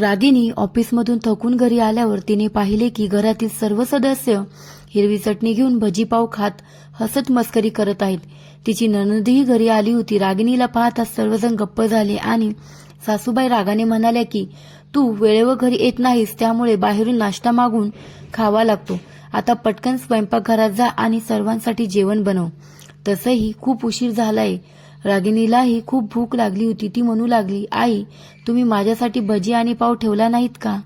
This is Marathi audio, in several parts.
रागिनी ऑफिसमधून थकून घरी आल्यावर तिने पाहिले की घरातील सर्व सदस्य हिरवी चटणी घेऊन भजीपाव खात हसत मस्करी करत आहेत. तिची ननदही घरी आली होती. रागिनीला पाहताच सर्वजण गप्प झाले आणि सासूबाई रागाने म्हणाल्या की तू वेळेवर घरी येत नाहीस त्यामुळे बाहेरून नाश्ता मागून खावा लागतो. आता पटकन स्वयंपाकघरात जा आणि सर्वांसाठी जेवण बनव. तसंही खूप उशीर झालाय. रागिणीलाही खूप भूक लागली होती. ती म्हणू लागली आई तुम्ही माझ्यासाठी भजी आणि पाव ठेवला नाहीत का?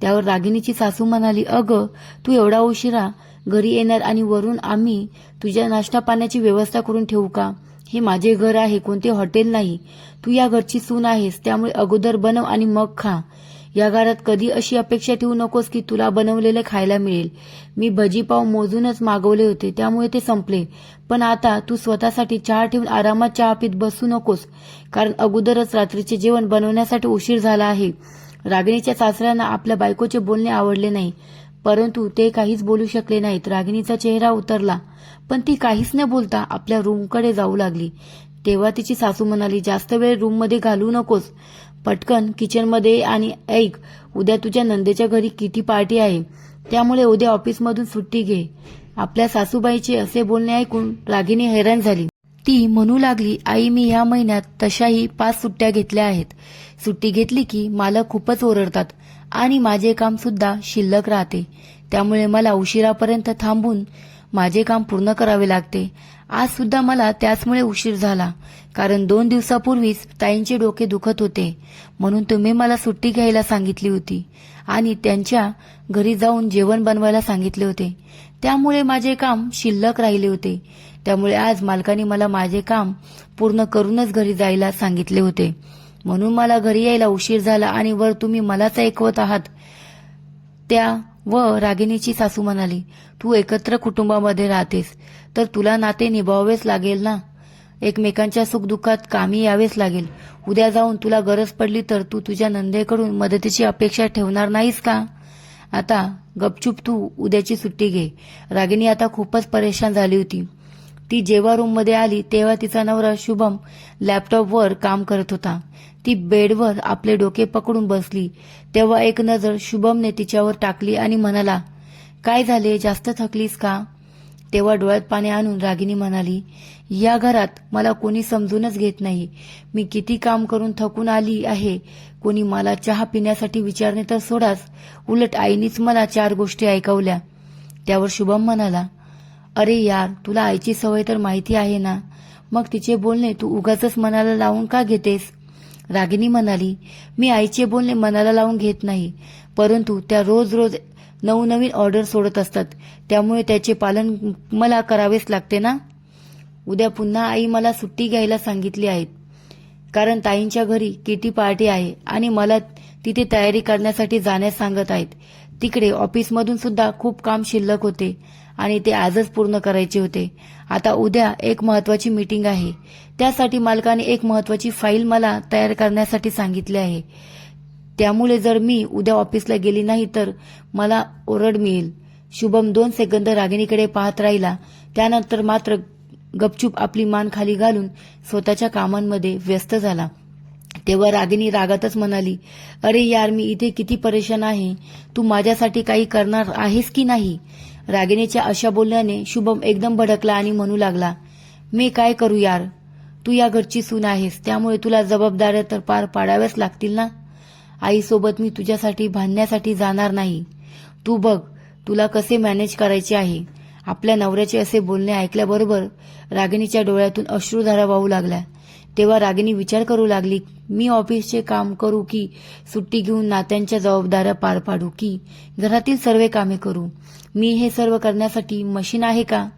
त्यावर रागिणीची सासू म्हणाली अगं तू एवढा उशिरा घरी येणार आणि वरून आम्ही तुझ्या नाश्ता पाण्याची व्यवस्था करून ठेवू का? हे माझे घर आहे कोणते हॉटेल नाही. तू या घरची सून आहेस त्यामुळे अगोदर बनव आणि मग खा. या घरात कधी अशी अपेक्षा ठेवू नकोस की तुला बनवलेले खायला मिळेल. मी भजीपाव मोजूनच मागवले होते त्यामुळे ते संपले. पण आता तू स्वतःसाठी चहा ठेवून आरामात चहा पीत बसू नकोस कारण अगोदरच रात्रीचे जेवण बनवण्यासाठी उशीर झाला आहे. रागिणीच्या सासऱ्यांना आपल्या बायकोचे बोलणे आवडले नाही परंतु ते काहीच बोलू शकले नाहीत. रागिणीचा चेहरा उतरला पण ती काहीच न बोलता आपल्या रूमकडे जाऊ लागली. तेव्हा तिची सासू म्हणाली जास्त वेळ रूममध्ये घालू नकोस. पटकन किचनमध्ये आणि ऐक उद्या तुझ्या नंदेच्या घरी किती पार्टी आहे? त्यामुळे उद्या ऑफिसमधून सुट्टी घे. आपल्या सासूबाईचे असे बोलणे ऐकून रागिनी हैराण झाली. ती म्हणू लागली आई मी ह्या महिन्यात तशाही पाच सुट्ट्या घेतल्या आहेत. सुट्टी घेतली की मला खूपच ओरडतात आणि माझे काम सुद्धा शिल्लक राहते. त्यामुळे मला उशिरापर्यंत थांबून माझे काम पूर्ण करावे लागते. आज सुद्धा मला त्याचमुळे उशीर झाला कारण दोन दिवसापूर्वीच ताईंचे डोके दुखत होते म्हणून तुम्ही मला सुट्टी घ्यायला सांगितली होती आणि त्यांच्या घरी जाऊन जेवण बनवायला सांगितले होते. त्यामुळे माझे काम शिल्लक राहिले होते. त्यामुळे आज मालकाने मला माझे काम पूर्ण करूनच घरी जायला सांगितले होते. म्हणून मला घरी यायला उशीर झाला आणि वर तुम्ही मलाच ऐकवत आहात. त्या व रागिणीची सासू म्हणाली तू एकत्र कुटुंबामध्ये राहतेस. तर तुला नाते निभावावेच लागेल ना? एकमेकांच्या सुखदुःखात कामी यावेच लागेल. उद्या जाऊन तुला गरज पडली तर तू तुझ्या नंदेकडून मदतीची अपेक्षा ठेवणार नाहीस का? आता गपचूप तू उद्याची सुट्टी घे. रागिनी आता खूपच परेशान झाली होती. ती जेव्हा रूममध्ये आली तेव्हा तिचा नवरा शुभम लॅपटॉपवर काम करत होता. ती बेडवर आपले डोके पकडून बसली. तेव्हा एक नजर शुभमने तिच्यावर टाकली आणि म्हणाला काय झाले? जास्त थकलीस का? तेव्हा डोळ्यात पाणी आणून रागिनी म्हणाली या घरात मला कोणी समजूनच घेत नाही. मी किती काम करून थकून आली आहे. कोणी मला चहा पिण्यासाठी विचारणे तर सोडाच. उलट आईनीच मला चार गोष्टी ऐकवल्या. त्यावर शुभम म्हणाला अरे यार तुला आईची सवय तर माहिती आहे ना. मग तिचे बोलणे तू उगाच मनाला लावून का घेतेस? रागिनी म्हणाली मी आईचे बोलणे मनाला लावून घेत नाही. परंतु त्या रोज रोज नवनवीन ऑर्डर सोडत असतात. त्यामुळे त्याचे पालन मला करावेच लागते ना? उद्या पुन्हा आई मला सुट्टी घ्यायला सांगितली आहेत. कारण ताईंच्या घरी किटी पार्टी आहे आणि मला तिथे तयारी करण्यासाठी जाण्यास सांगत आहेत. तिकडे ऑफिसमधून सुद्धा खूप काम शिल्लक होते आणि ते आजच पूर्ण करायचे होते. आता उद्या एक महत्वाची मीटिंग आहे. त्यासाठी मालकाने एक महत्वाची फाईल मला तयार करण्यासाठी सांगितली आहे. त्यामुळे जर मी उद्या ऑफिसला गेली नाही तर मला ओरड मिळेल. शुभम दोन सेकंद रागिणीकडे पाहत राहिला. त्यानंतर मात्र गपचूप आपली मान खाली घालून स्वतःच्या कामांमध्ये व्यस्त झाला. तेव्हा रागिनी रागातच म्हणाली अरे यार मी इथे किती परेशान आहे. तू माझ्यासाठी काही करणार आहेस की नाही? रागिनीच्या अशा बोलण्याने शुभम एकदम भडकला आणि म्हणू लागला मी काय करू यार? तू या घरची सून आहेस. त्यामुळे तुला जबाबदाऱ्या तर पार पाडाव्याच लागतील ना? आईसोबत मी तुझ्यासाठी भांडण्यासाठी जाणार नाही. तू बघ तुला कसे मॅनेज करायचे आहे. आपल्या नवऱ्याचे असे बोलणे ऐकल्याबरोबर रागिणीच्या डोळ्यातून अश्रुधारा वाहू लागल्या. तेव्हा रागिणी विचार करू लागली मी ऑफिसचे काम करू की सुट्टी घेऊन नात्यांच्या जबाबदाऱ्या पार पाडू की घरातील सर्व कामे करू? मी हे सर्व करण्यासाठी मशीन आहे का?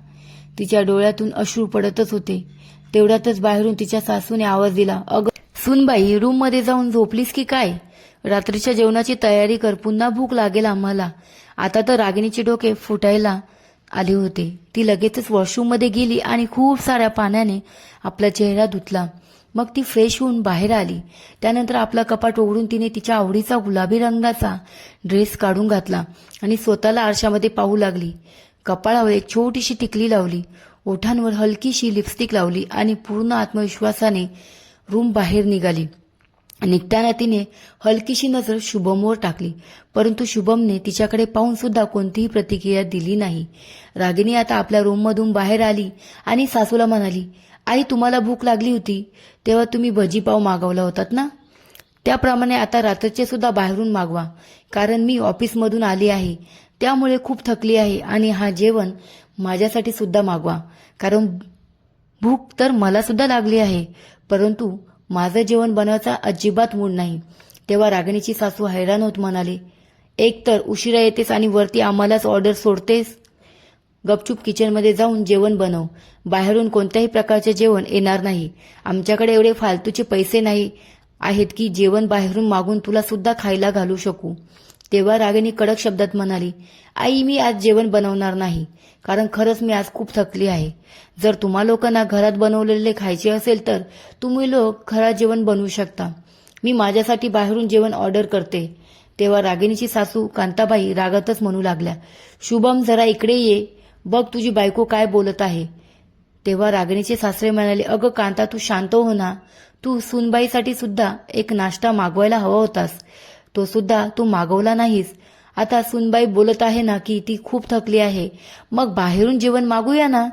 तिच्या डोळ्यातून अश्रू पडतच होते. तेवढ्यातच बाहेरून तिच्या सासूने आवाज दिला अग सुनबाई रूममध्ये जाऊन झोपलीस की काय? रात्रीच्या जेवणाची तयारी कर पुन्हा भूक लागेल आम्हाला. आता तर रागिणीचे डोके फुटायला आले होते. ती लगेचच वॉशरूममध्ये गेली आणि खूप साऱ्या पाण्याने आपला चेहरा धुतला. मग ती फ्रेश होऊन बाहेर आली. त्यानंतर आपला कपाट उघडून तिने तिच्या आवडीचा गुलाबी रंगाचा ड्रेस काढून घातला आणि स्वतःला आरशामध्ये पाहू लागली. कपाळावर एक छोटीशी टिकली लावली. ओठांवर हलकीशी लिपस्टिक लावली आणि पूर्ण आत्मविश्वासाने रूम बाहेर निघाली. निघताना तिने हलकीशी नजर शुभमवर टाकली. परंतु शुभमने तिच्याकडे पाहून सुद्धा कोणतीही प्रतिक्रिया दिली नाही. रागिनी आता आपल्या रूममधून बाहेर आली आणि सासूला म्हणाली आई तुम्हाला भूक लागली होती. तेव्हा तुम्ही भजीपाव मागवला होतात ना? त्याप्रमाणे आता रात्रीचे सुद्धा बाहेरून मागवा. कारण मी ऑफिसमधून आली आहे. त्यामुळे खूप थकली आहे आणि हा जेवण माझ्यासाठी सुद्धा मागवा. कारण भूक तर मला सुद्धा लागली आहे. परंतु माझं जेवण बनवायचा अजिबात मूड नाही. तेव्हा रागिणीची सासू हैराण होत म्हणाली एक तर उशिरा येतेस आणि वरती आम्हालाच ऑर्डर सोडतेस. गपचूप किचनमध्ये जाऊन जेवण बनव. बाहेरून कोणत्याही प्रकारचे जेवण येणार नाही. आमच्याकडे एवढे फालतूचे पैसे नाही आहेत की जेवण बाहेरून मागून तुला सुद्धा खायला घालू शकू. तेव्हा रागिनी कडक शब्दात म्हणाली आई मी आज जेवण बनवणार नाही कारण खरंच मी आज खूप थकली आहे. जर तुम्हा लोकांना घरात बनवलेले खायचे असेल तर तुम्ही लोक घरात जेवण बनवू शकता. मी माझ्यासाठी बाहेरून जेवण ऑर्डर करते. तेव्हा रागिणीची सासू कांताबाई रागातच म्हणू लागल्या शुभम जरा इकडे ये. बघ तुझी बायको काय बोलत आहे. तेव्हा रागिणीचे सासरे म्हणाले अगं कांता तू शांत हो ना. तू सुनबाईसाठी सुद्धा एक नाश्ता मागवायला हवा होतास. तो सुद्धा तू मागवला नाहीस. आता सुनबाई बोलत आहे ना की ती खूप थकली आहे. मग बाहेरून जेवण मागूया ना?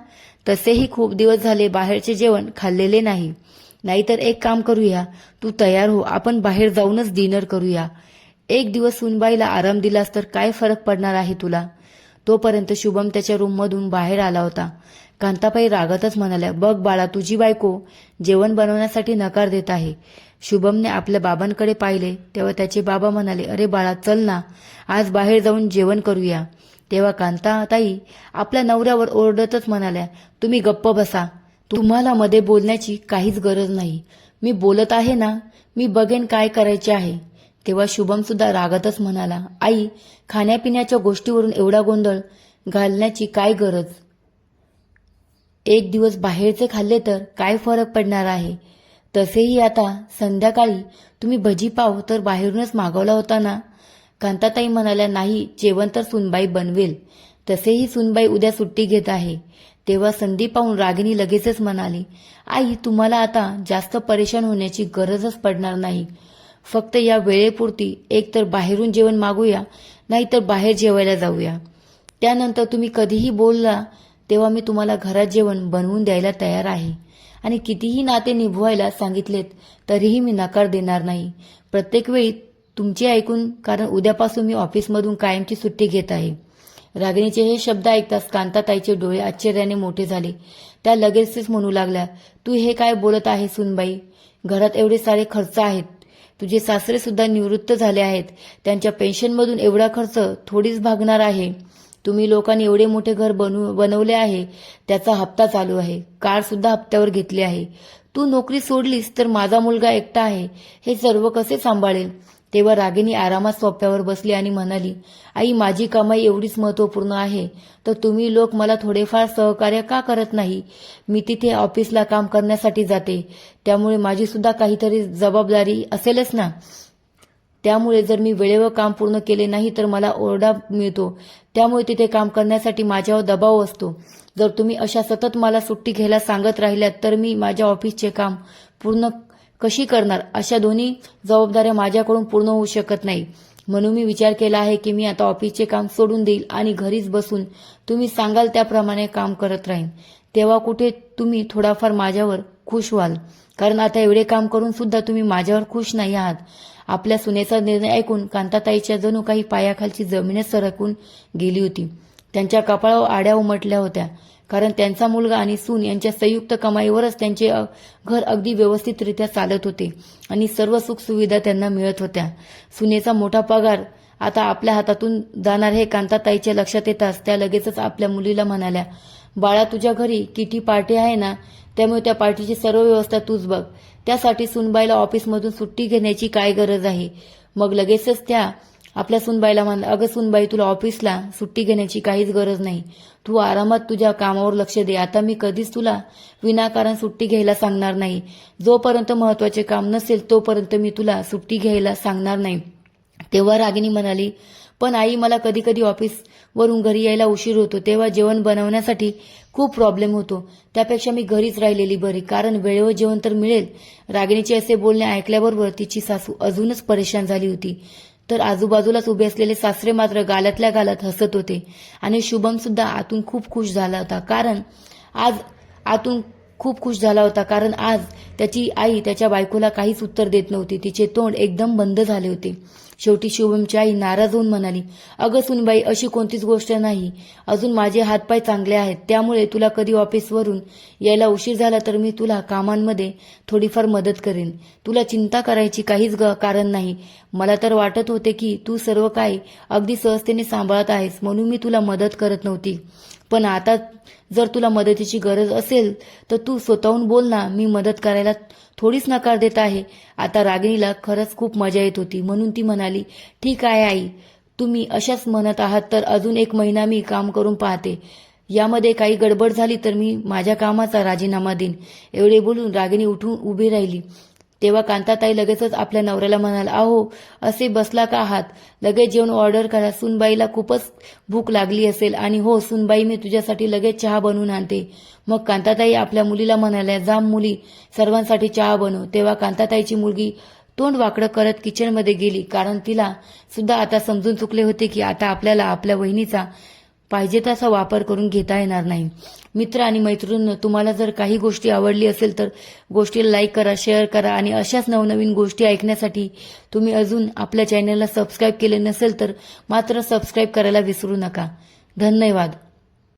तसेही खूप दिवस झाले बाहेरचे जेवण खाल्लेले नाही. नाहीतर एक काम करूया. तू तयार हो. आपण बाहेर जाऊनच डिनर करूया. एक दिवस सुनबाईला आराम दिलास तर काय फरक पडणार आहे तुला? तोपर्यंत शुभम त्याच्या रूममधून बाहेर आला होता. कांताबाई रागातच म्हणाल्या बघ बाळा तुझी बायको जेवण बनवण्यासाठी नकार देत आहे. शुभमने आपल्या बाबांकडे पाहिले तेव्हा त्याचे बाबा म्हणाले अरे बाळा चल ना आज बाहेर जाऊन जेवण करूया. तेव्हा कांताताई आपल्या नवऱ्यावर ओरडतच म्हणाल्या तुम्ही गप्प बसा तुम्हाला मध्ये बोलण्याची काहीच गरज नाही. मी बोलत आहे ना मी बघेन काय करायचे आहे. तेव्हा शुभम सुद्धा रागातच म्हणाला आई खाण्यापिण्याच्या गोष्टीवरून एवढा गोंधळ घालण्याची काय गरज? एक दिवस बाहेरचे खाल्ले तर काय फरक पडणार आहे? तसेही आता संध्याकाळी तुम्ही भजी पाव तर बाहेरूनच मागवला होता ना? कांताताई म्हणाल्या नाही जेवण तर सुनबाई बनवेल. तसेही सुनबाई उद्या सुट्टी घेत आहे. तेव्हा संधी पाहून रागिनी लगेचच म्हणाली आई तुम्हाला आता जास्त परेशान होण्याची गरजच पडणार नाही. फक्त या वेळेपुरती एक तर बाहेरून जेवण मागूया नाहीतर बाहेर जेवायला जाऊया. त्यानंतर तुम्ही कधीही बोलला तेव्हा मी तुम्हाला घरात जेवण बनवून द्यायला तयार आहे. आणि कितीही नाते निभवायला सांगितलेत तरीही मी नकार देणार नाही. प्रत्येक वेळी तुमचे ऐकून कारण उद्यापासून मी ऑफिसमधून कायमची सुट्टी घेत आहे. रागिणीचे हे शब्द ऐकताच कांताताईचे डोळे आश्चर्याने मोठे झाले. त्या लगेचच म्हणू लागल्या तू हे काय बोलत आहे सुनबाई? घरात एवढे सारे खर्च आहेत. तुझे सासरे सुद्धा निवृत्त झाले आहेत. त्यांच्या पेन्शनमधून एवढा खर्च थोडीच भागणार आहे. तुम्ही लोकांनी एवढे मोठे घर बनव बनवले आहे त्याचा हप्ता चालू आहे. कार सुद्धा हप्त्यावर घेतली आहे. तू नोकरी सोडलीस तर माझा मुलगा एकटा आहे. हे सर्व कसे सांभाळेल? तेव्हा रागिनी आरामात सोप्यावर बसली आणि म्हणाली आई माझी कमाई एवढीच महत्त्वपूर्ण आहे. तर तुम्ही लोक मला थोडेफार सहकार्य का करत नाही? मी तिथे ऑफिसला काम करण्यासाठी जाते. त्यामुळे माझी सुद्धा काहीतरी जबाबदारी असेलच ना? त्यामुळे जर मी वेळेवर काम पूर्ण केले नाही तर मला ओरडा मिळतो. त्यामुळे तिथे काम करण्यासाठी माझ्यावर दबाव असतो. जर तुम्ही अशा सतत मला सुट्टी घ्यायला सांगत राहिल्यात तर मी माझ्या ऑफिसचे काम पूर्ण कशी करणार? अशा दोन्ही जबाबदाऱ्या माझ्याकडून पूर्ण होऊ शकत नाही. म्हणून मी विचार केला आहे की मी आता ऑफिसचे काम सोडून देईल आणि घरीच बसून तुम्ही सांगाल त्याप्रमाणे काम करत राहीन. तेव्हा कुठे तुम्ही थोडाफार माझ्यावर खुश व्हाल? कारण आता एवढे काम करून सुद्धा तुम्ही माझ्यावर खुश नाही आहात. आपल्या सुनेचा निर्णय ऐकून कांताताईच्या जणू काही पायाखालची जमीनच सरकून गेली होती. त्यांच्या कपाळावर आड्या उमटल्या होत्या. कारण त्यांचा मुलगा आणि सून यांच्या संयुक्त कमाईवरच त्यांचे घर अगदी व्यवस्थितरित्या चालत होते आणि सर्व सुखसुविधा त्यांना मिळत होत्या. सुनेचा मोठा पगार आता आपल्या हातातून जाणार हे कांताताईच्या लक्षात येताच त्या लगेचच आपल्या मुलीला म्हणाल्या बाळा तुझ्या घरी किती पार्टी आहे ना त्यामुळे त्या पार्टीची सर्व व्यवस्था तूच बघ. त्यासाठी सुनबाईला ऑफिसमधून सुट्टी घेण्याची काय गरज आहे? मग लगेचच त्या आपल्या सुनबाईला म्हणलं अगं सुनबाई तुला ऑफिसला सुट्टी घेण्याची काहीच गरज नाही. तू आरामात तुझ्या कामावर लक्ष दे. आता मी कधीच तुला विनाकारण सुट्टी घ्यायला सांगणार नाही. जोपर्यंत महत्त्वाचे काम नसेल तोपर्यंत मी तुला सुट्टी घ्यायला सांगणार नाही. तेव्हा रागिनी म्हणाली पण आई मला कधी कधी ऑफिसवरून घरी यायला उशीर होतो. तेव्हा जेवण बनवण्यासाठी खूप प्रॉब्लेम होतो. त्यापेक्षा मी घरीच राहिलेली बरी. कारण वेळेवर जेवण तर मिळेल. रागिणीचे असे बोलणे ऐकल्याबरोबर तिची सासू अजूनच परेशान झाली होती. तर आजूबाजूलाच उभे असलेले सासरे मात्र गालातल्या गालात हसत होते. आणि शुभम सुद्धा आतून खूप खुश झाला होता. कारण आज आतून खूप खुश झाला होता. कारण आज त्याची आई त्याच्या बायकोला काहीच उत्तर देत नव्हती. तिचे तोंड एकदम बंद झाले होते. शेवटी शुभमची आई नाराज होऊन म्हणाली अगं सुनबाई अशी कोणतीच गोष्ट नाही. अजून माझे हातपाय चांगले आहेत. त्यामुळे तुला कधी ऑफिसवरून यायला उशीर झाला तर मी तुला कामांमध्ये थोडीफार मदत करेन. तुला चिंता करायची काहीच ग- कारण नाही. मला तर वाटत होते की तू सर्व काही अगदी सहजतेने सांभाळत आहेस. म्हणून मी तुला मदत करत नव्हती. पण आता जर तुला मदतीची गरज असेल तर तू स्वतःहून बोल ना मी मदत करायला थोडीच नकार देत आहे. आता रागिणीला खरंच खूप मजा येत होती. म्हणून ती म्हणाली ठीक आहे आई तुम्ही अशाच म्हणत आहात तर अजून एक महिना मी काम करून पाहते. यामध्ये काही गडबड झाली तर मी माझ्या कामाचा राजीनामा देईन. एवढे बोलून रागिणी उठून उभी राहिली. तेव्हा कांताताई लगेचच आपल्या नवऱ्याला म्हणाल अहो असे बसला का आहात? लगेच जेवण ऑर्डर करा. सुनबाईला खूपच भूक लागली असेल आणि हो सुनबाई मी तुझ्यासाठी लगेच चहा बनवून आणते. मग कांताताई आपल्या मुलीला म्हणाल्या जाम मुली सर्वांसाठी चहा बनव. तेव्हा कांताताईची मुलगी तोंड वाकडं करत किचनमध्ये गेली कारण तिला सुद्धा आता समजून चुकले होते की आता आपल्याला आपल्या वहिनीचा पाहिजे तसा वापर करून घेता येणार नाही. मित्र आणि मैत्रीण तुम्हाला जर काही गोष्टी आवडली असेल तर गोष्टीला लाईक करा शेअर करा आणि अशाच नवनवीन गोष्टी ऐकण्यासाठी तुम्ही अजून आपल्या चॅनलला सबस्क्राईब केले नसेल तर मात्र सबस्क्राईब करायला विसरू नका. धन्यवाद.